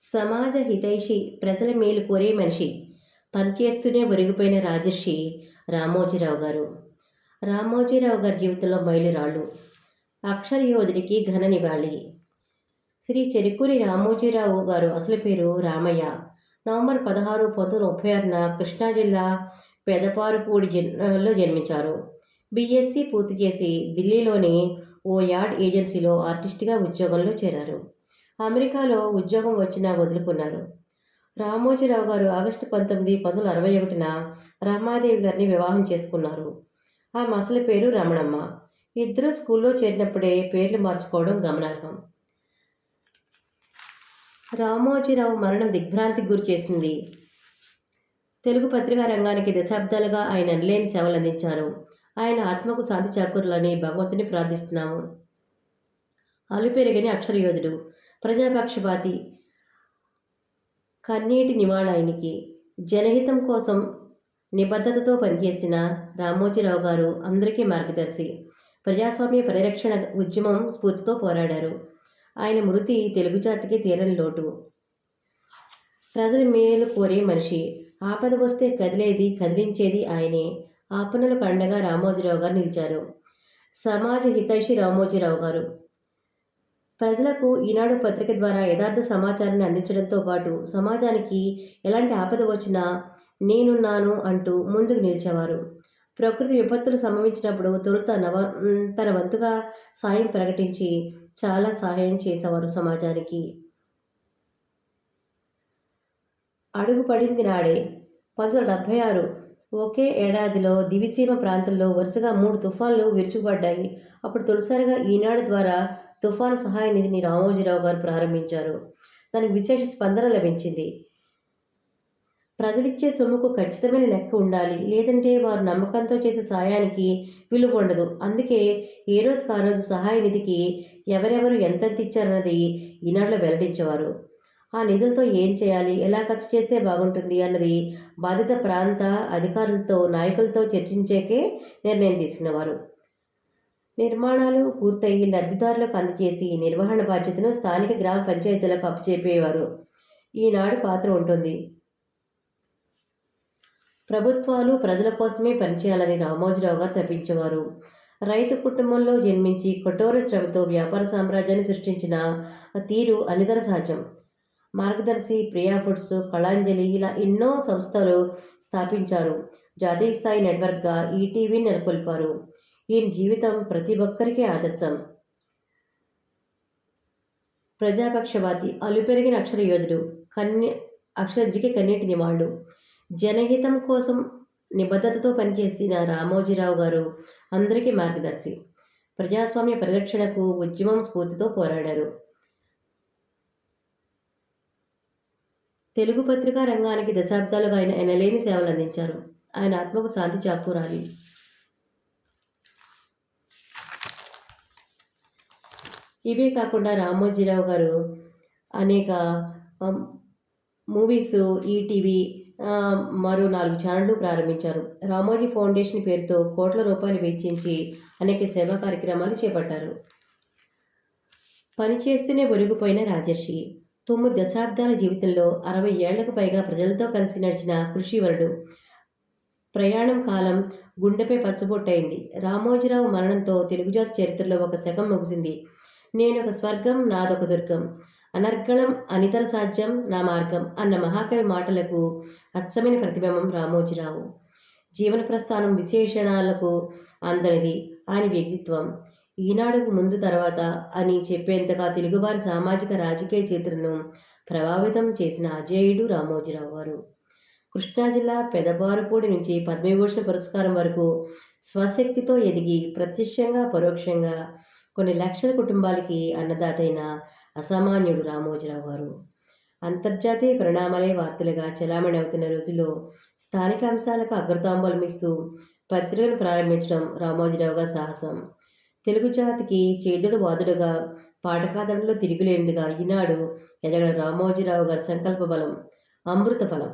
సమాజ హితైషి ప్రజల మేలు కోరే మనిషి. పనిచేస్తూనే ఒరిగిపోయిన రాజర్షి రామోజీరావు గారు. రామోజీరావు గారి జీవితంలో మైలురాళ్ళు. అక్షర యోధుడికి ఘన నివాళి. శ్రీ చెరుకూరి రామోజీరావు గారు అసలు పేరు రామయ్య. నవంబర్ పదహారు పంతొమ్మిది ముప్పై ఆరున కృష్ణా జిల్లా పెదపారుపూడి జిల్లాలో జన్మించారు. బీఎస్సీ పూర్తి చేసి ఢిల్లీలోని ఓ యార్డ్ ఏజెన్సీలో ఆర్టిస్ట్గా ఉద్యోగంలో చేరారు. అమెరికాలో ఉద్యోగం వచ్చినా వదులుకున్నారు. రామోజీరావు గారు ఆగస్టు పంతొమ్మిది పంతొమ్మిది అరవై ఒకటిన రమాదేవి గారిని వివాహం చేసుకున్నారు. ఆ మసలి పేరు రమణమ్మ. ఇద్దరు స్కూల్లో చేరినప్పుడే పేర్లు మార్చుకోవడం గమనార్హం. రామోజీరావు మరణం దిగ్భ్రాంతికి గురి చేసింది. తెలుగు పత్రికా రంగానికి దశాబ్దాలుగా ఆయన అనలేని సేవలు అందించారు. ఆయన ఆత్మకు శాంతి చాకూరులని భగవంతుని ప్రార్థిస్తున్నాము. అలుపెరిగని అక్షరయోధుడు. ప్రజాపక్షపాతి. కన్నీటి నివాళాయనికి జనహితం కోసం నిబద్ధతతో పనిచేసిన రామోజీరావు గారు అందరికీ మార్గదర్శి. ప్రజాస్వామ్య పరిరక్షణ ఉద్యమం స్ఫూర్తితో పోరాడారు. ఆయన మృతి తెలుగు జాతికి తీరని లోటు. ప్రజల మేలు కోరే మనిషి. ఆపద వస్తే కదిలేది కదిలించేది ఆయనే. ఆపదలకు అండగా రామోజీరావు గారు నిలిచారు. సమాజ హితైషి రామోజీరావు గారు. ప్రజలకు ఈనాడు పత్రిక ద్వారా యథార్థ సమాచారాన్ని అందించడంతో పాటు సమాజానికి ఎలాంటి ఆపద వచ్చినా నేనున్నాను అంటూ ముందుకు నిలిచేవారు. ప్రకృతి విపత్తులు సంభవించినప్పుడు తొలుత నవ తన వంతుగా సాయం ప్రకటించి చాలా సహాయం చేసేవారు సమాజానికి. అడుగు పడింది నాడే. పంతొమ్మిది డెబ్భై ఆరు ఒకే ఏడాదిలో దివిసీమ ప్రాంతంలో వరుసగా మూడు తుఫాన్లు విరుచుకుపడ్డాయి. అప్పుడు తొలిసారిగా ఈనాడు ద్వారా తుఫాను సహాయ నిధిని రామోజీరావు గారు ప్రారంభించారు. దానికి విశేష స్పందన లభించింది. ప్రజలిచ్చే సొమ్ముకు ఖచ్చితమైన లెక్క ఉండాలి. లేదంటే వారు నమ్మకంతో చేసే సాయానికి విలువ ఉండదు. అందుకే ఏ రోజుకు ఆ రోజు సహాయ నిధికి ఎవరెవరు ఎంతెంత ఇచ్చారన్నది ఈనాడులో వెల్లడించేవారు. ఆ నిధులతో ఏం చేయాలి? ఎలా ఖర్చు చేస్తే బాగుంటుంది? అన్నది బాధిత ప్రాంత అధికారులతో నాయకులతో చర్చించేకే నిర్ణయం తీసుకునేవారు. నిర్మాణాలు పూర్తయి లబ్ధిదారులకు అందజేసి నిర్వహణ బాధ్యతను స్థానిక గ్రామ పంచాయతీలకు అప్పచెప్పేవారు. ఈనాడు పాత్ర ఉంటుంది. ప్రభుత్వాలు ప్రజల కోసమే పనిచేయాలని రామోజీరావు గారు తప్పించేవారు రైతు కుటుంబంలో జన్మించి కఠోర శ్రమతో వ్యాపార సామ్రాజ్యాన్ని సృష్టించిన తీరు అనితర సహజం. మార్గదర్శి ప్రియా ఫుడ్స్ కళాంజలి ఇలా ఎన్నో సంస్థలు స్థాపించారు. జాతీయ స్థాయి నెట్వర్క్గా ఈటీవీని నెలకొల్పారు. ఈయన జీవితం ప్రతి ఒక్కరికి ఆదర్శం. ప్రజాపక్షవాది అలుపెరిగిన అక్షర యోధుడు కన్య అక్షరయుడికి కన్నీటి నివాళుడు. జనహితం కోసం నిబద్ధతతో పనిచేసిన రామోజీరావు గారు అందరికీ మార్గదర్శి. ప్రజాస్వామ్య పరిరక్షణకు ఉద్యమం స్ఫూర్తితో పోరాడారు. తెలుగు పత్రికా రంగానికి దశాబ్దాలుగా ఆయన ఎనలేని సేవలు అందించారు. ఆయన ఆత్మకు శాంతి చాకూరాలి ఇవే కాకుండా రామోజీరావు గారు అనేక మూవీస్ ఈటీవీ మరో నాలుగు ఛానళ్ళు ప్రారంభించారు. రామోజీ ఫౌండేషన్ పేరుతో కోట్ల రూపాయలు వెచ్చించి అనేక సేవా కార్యక్రమాలు చేపట్టారు. పనిచేస్తూనే ఒరిగిపోయిన రాజర్షి తొమ్మిది దశాబ్దాల జీవితంలో అరవై ఏళ్ళకు పైగా ప్రజలతో కలిసి నడిచిన కృషివరుడు. ప్రయాణం కాలం గుండెపై పచ్చబొట్టయింది. రామోజీరావు మరణంతో తెలుగుజాతి చరిత్రలో ఒక శకం ముగిసింది. నేనొక స్వర్గం నాదొక దుర్గం. అనర్గళం అనితర సాధ్యం నా మార్గం అన్న మహాకవి మాటలకు అచ్చమైన ప్రతిబింబం రామోజీరావు. జీవన ప్రస్థానం విశేషణాలకు అందరిది ఆయన వ్యక్తిత్వం. ఈనాడుకు ముందు తర్వాత అని చెప్పేంతగా తెలుగువారి సామాజిక రాజకీయ చరిత్రను ప్రభావితం చేసిన అజేయుడు రామోజీరావు గారు. కృష్ణా జిల్లా పెదబారుపూడి నుంచి పద్మవిభూషణ పురస్కారం వరకు స్వశక్తితో ఎదిగి ప్రత్యక్షంగా పరోక్షంగా కొన్ని లక్షల కుటుంబాలకి అన్నదాతైన అసామాన్యుడు రామోజీరావు గారు. అంతర్జాతీయ పరిణామాలే వార్తలుగా చలామణి అవుతున్న రోజుల్లో స్థానిక అంశాలకు అగ్రతాంబలమిస్తూ పత్రికను ప్రారంభించడం రామోజీరావు గారి సాహసం. తెలుగు జాతికి చేదుడు వాదుడుగా పాఠకాదంలో తిరుగులేనిదిగా ఈనాడు ఎదగడ రామోజీరావు గారి సంకల్ప బలం అమృత ఫలం.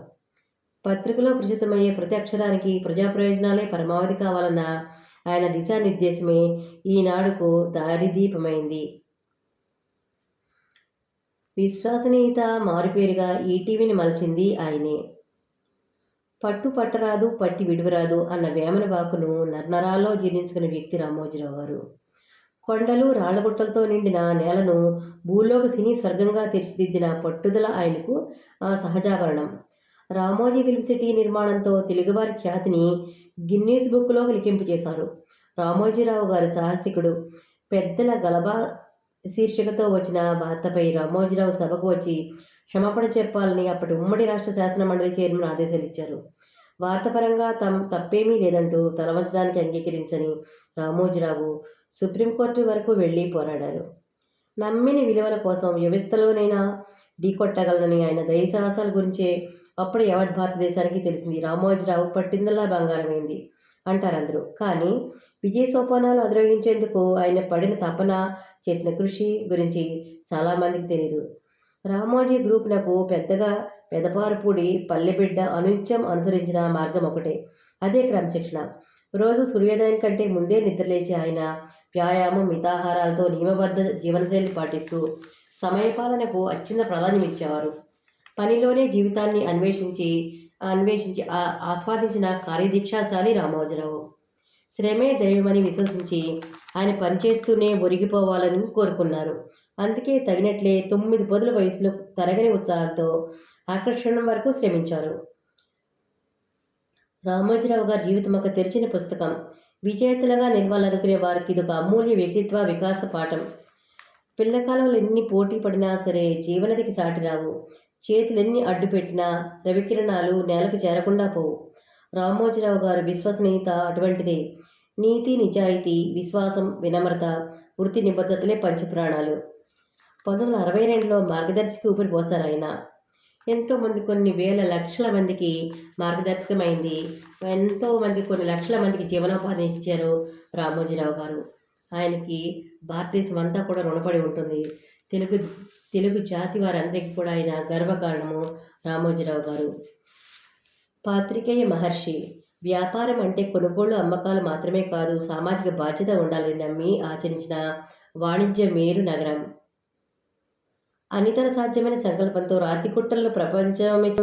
పత్రికలో ప్రచురితమయ్యే ప్రతి అక్షరానికి ప్రజా ప్రయోజనాలే పరమావధి కావాలన్న ఆయన దిశానిర్దేశమే ఈనాడుకు దారిదీపమైంది. విశ్వసనీయత మారుపేరుగా ఈటీవీని మలచింది ఆయనే. పట్టు పట్టరాదు పట్టి విడువరాదు అన్న వేమన వాకును నర్నరాల్లో జీర్ణించుకున్న వ్యక్తి రామోజీరావు గారు. కొండలు రాళ్ళగుట్టలతో నిండిన నేలను భూలోక సినీ స్వర్గంగా తీర్చిదిద్దిన పట్టుదల ఆయనకు ఆ సహజాభరణం రామోజీ ఫిల్మ్ సిటీ నిర్మాణంతో తెలుగువారి ఖ్యాతిని గిన్నీస్ బుక్లో లిఖింపు చేశారు. రామోజీరావు గారి సాహసికుడు. పెద్దల గలబా శీర్షికతో వచ్చిన వార్తపై రామోజీరావు సభకు వచ్చి క్షమాపణ చెప్పాలని అప్పటి ఉమ్మడి రాష్ట్ర శాసన మండలి చైర్మన్ ఆదేశాలు ఇచ్చారు వార్తపరంగా తమ తప్పేమీ లేదంటూ తలవంచడానికి అంగీకరించని రామోజీరావు సుప్రీంకోర్టు వరకు వెళ్ళి పోరాడారు. నమ్మిన విలువల కోసం వ్యవస్థలోనైనా ఢీకొట్టగలనని ఆయన ధైర్య సాహసాల గురించే అప్పుడు యావత్ భారతదేశానికి తెలిసింది? రామోజీరావు పట్టిందల్లా బంగారమైంది అంటారు అందరూ. కానీ విజయ సోపానాలు అధిరోహించేందుకు ఆయన పడిన తపన చేసిన కృషి గురించి చాలామందికి తెలియదు రామోజీ గ్రూప్ నాకు పెద్దగా పెదపారుపూడి పల్లెబిడ్డ అనుత్యం అనుసరించిన మార్గం ఒకటే. అదే క్రమశిక్షణ. రోజు సూర్యోదయం కంటే ముందే నిద్రలేచి ఆయన వ్యాయామం మితాహారాలతో నియమబద్ధ జీవనశైలి పాటిస్తూ సమయపాలనకు అత్యంత ప్రాధాన్యం ఇచ్చేవారు. పనిలోనే జీవితాన్ని అన్వేషించి అన్వేషించి ఆస్వాదించిన కార్యదీక్షాశాలి రామోజీరావు శ్రమే దైవమని విశ్వసించి ఆయన పనిచేస్తూనే ఒరిగిపోవాలని కోరుకున్నారు. అందుకే తగినట్లే తొమ్మిది పదుల వయసులో తరగని ఉత్సాహంతో ఆకర్షణ వరకు శ్రమించారు. రామోజీరావు గారి జీవితం ఒక తెరిచిన పుస్తకం. విజేతలుగా నిలవాలనుకునే వారికి ఇది ఒక అమూల్య వ్యక్తిత్వ వికాస పాఠం. పిల్లకాలంలో ఎన్ని పోటీ పడినా సరే జీవనదికి సాటి రావు చేతులెన్ని అడ్డుపెట్టినా రవికిరణాలు నేలకు చేరకుండా పోవు. రామోజీరావు గారి విశ్వసనీయత అటువంటిదే. నీతి నిజాయితీ విశ్వాసం వినమ్రత వృత్తి నిబద్ధతలే పంచప్రాణాలు. పంతొమ్మిది వందల అరవై రెండులో మార్గదర్శికి ఊపిరిపోసారు ఆయన. ఎంతోమంది కొన్ని వేల లక్షల మందికి మార్గదర్శకమైంది. ఎంతో మంది కొన్ని లక్షల మందికి జీవనోపాధి ఇచ్చారు రామోజీరావు గారు. ఆయనకి భారతదేశం అంతా కూడా రుణపడి ఉంటుంది. తెలుగు తెలుగు జాతి వారందరికీ కూడా ఆయన గర్వకారణము. రామోజీరావు గారు. పాత్రికేయ మహర్షి. వ్యాపారం అంటే కొనుగోలు అమ్మకాలు మాత్రమే కాదు సామాజిక బాధ్యత ఉండాలని నమ్మి ఆచరించిన వాణిజ్య మేరు నగరం. అనితర సాధ్యమైన సంకల్పంతో రాతి కుట్టలను ప్రపంచమే